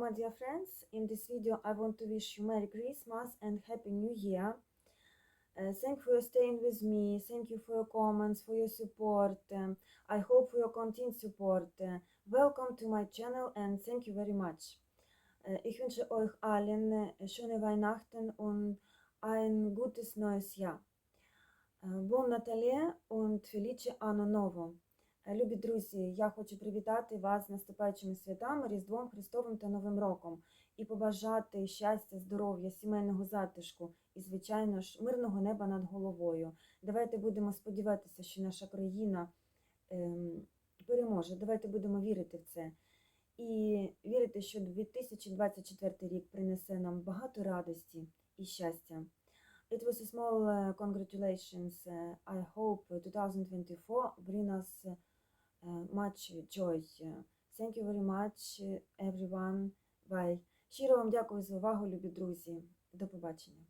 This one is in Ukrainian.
My dear friends, in this video I want to wish you Merry Christmas and Happy New Year. Uh, thank you for staying with me, thank you for your comments, for your support, um, I hope for your continued support. Uh, welcome to my channel and thank you very much. Uh, ich wünsche euch allen äh, schöne Weihnachten und ein gutes neues Jahr. Uh, buon Natale und felice anno nuovo. Е, Любі друзі, я хочу привітати вас з наступаючими святами, Різдвом Христовим та Новим роком і побажати щастя, здоров'я, сімейного затишку і, звичайно ж, мирного неба над головою. Давайте будемо сподіватися, що наша країна ем, переможе. Давайте будемо вірити в це. І вірити, що 2024 рік принесе нам багато радості і щастя. It was a small uh, congratulations. Uh, I hope 2024 bring us much joy. Thank you very much, everyone. Bye. Щиро вам дякую за увагу, любі друзі. До побачення.